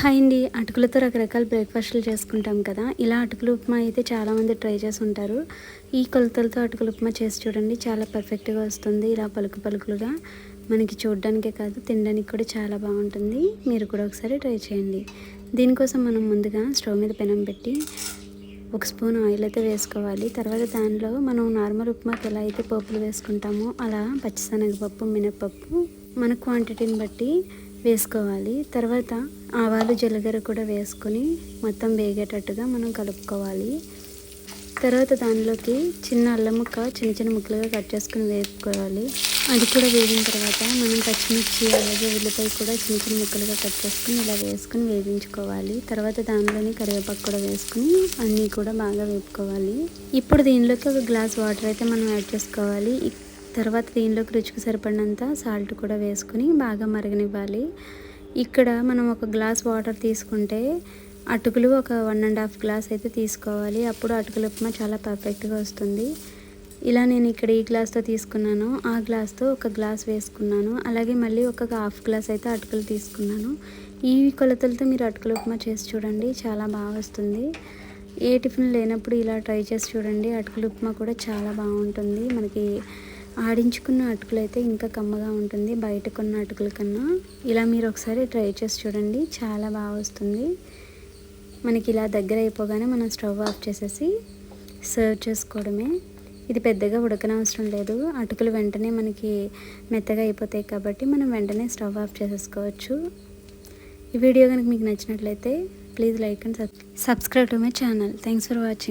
Hi అండి అటుకులతో రకరకాల బ్రేక్ఫాస్ట్లు చేసుకుంటాం కదా. ఇలా అటుకులు ఉప్మా అయితే చాలామంది ట్రై చేసి ఉంటారు ఈ కొలతలతో అటుకులు ఉప్మా చేసి చూడండి. చాలా పర్ఫెక్ట్గా వస్తుంది. ఇలా పలుకు పలుకులుగా మనకి చూడడానికే కాదు తినడానికి కూడా చాలా బాగుంటుంది. మీరు కూడా ఒకసారి ట్రై చేయండి. దీనికోసం మనం ముందుగా స్టవ్ మీద పెనం పెట్టి ఒక స్పూన్ ఆయిల్ అయితే వేసుకోవాలి. తర్వాత దానిలో మనం నార్మల్ ఉప్మాకి ఎలా అయితే పప్పులు వేసుకుంటామో అలా పచ్చిశనగపప్పు మినప్పప్పు మన క్వాంటిటీని బట్టి వేసుకోవాలి. తర్వాత ఆవాలు జీలకర్ర కూడా వేసుకొని మొత్తం వేగేటట్టుగా మనం కలుపుకోవాలి. తర్వాత దానిలోకి చిన్న అల్లం ముక్క చిన్న చిన్న ముక్కలుగా కట్ చేసుకుని వేసుకోవాలి అది కూడా వేగిన తర్వాత మనం పచ్చిమిర్చి అలాగే ఉల్లిపాయ కూడా చిన్న చిన్న ముక్కలుగా కట్ చేసుకుని ఇలా వేసుకుని వేగించుకోవాలి. తర్వాత దానిలోని కరివేపాకు కూడా వేసుకుని అన్నీ కూడా బాగా వేపుకోవాలి. ఇప్పుడు దీనిలోకి ఒక గ్లాస్ వాటర్ అయితే మనం యాడ్ చేసుకోవాలి. తర్వాత దీనిలోకి రుచికి సరిపడినంత సాల్ట్ కూడా వేసుకుని బాగా మరగనివ్వాలి. ఇక్కడ మనం ఒక గ్లాస్ వాటర్ తీసుకుంటే అటుకులు ఒక వన్ అండ్ హాఫ్ గ్లాస్ అయితే తీసుకోవాలి. అప్పుడు అటుకుల ఉప్మా చాలా పర్ఫెక్ట్గా వస్తుంది. ఇలా నేను ఇక్కడ ఈ గ్లాస్తో తీసుకున్నాను. ఆ గ్లాస్తో ఒక గ్లాస్ వేసుకున్నాను. అలాగే మళ్ళీ ఒక హాఫ్ గ్లాస్ అయితే అటుకులు తీసుకున్నాను. ఈ కొలతలతో మీరు అటుకుల ఉప్మా చేసి చూడండి చాలా బాగా వస్తుంది. ఏ టిఫిన్ లేనప్పుడు ఇలా ట్రై చేసి చూడండి. అటుకుల ఉప్మా కూడా చాలా బాగుంటుంది. మనకి ఆడించుకున్న అటుకులు అయితే ఇంకా కమ్మగా ఉంటుంది బయట కొన్న అటుకుల కన్నా. ఇలా మీరు ఒకసారి ట్రై చేసి చూడండి చాలా బాగా వస్తుంది. మనకి ఇలా దగ్గర అయిపోగానే మనం స్టవ్ ఆఫ్ చేసేసి సర్వ్ చేసుకోవడమే. ఇది పెద్దగా ఉడకనవసరం లేదు. అటుకులు వెంటనే మనకి మెత్తగా అయిపోతాయి కాబట్టి మనం వెంటనే స్టవ్ ఆఫ్ చేసేసుకోవచ్చు. ఈ వీడియో కనుక మీకు నచ్చినట్లయితే please like and subscribe to my channel. Thanks for watching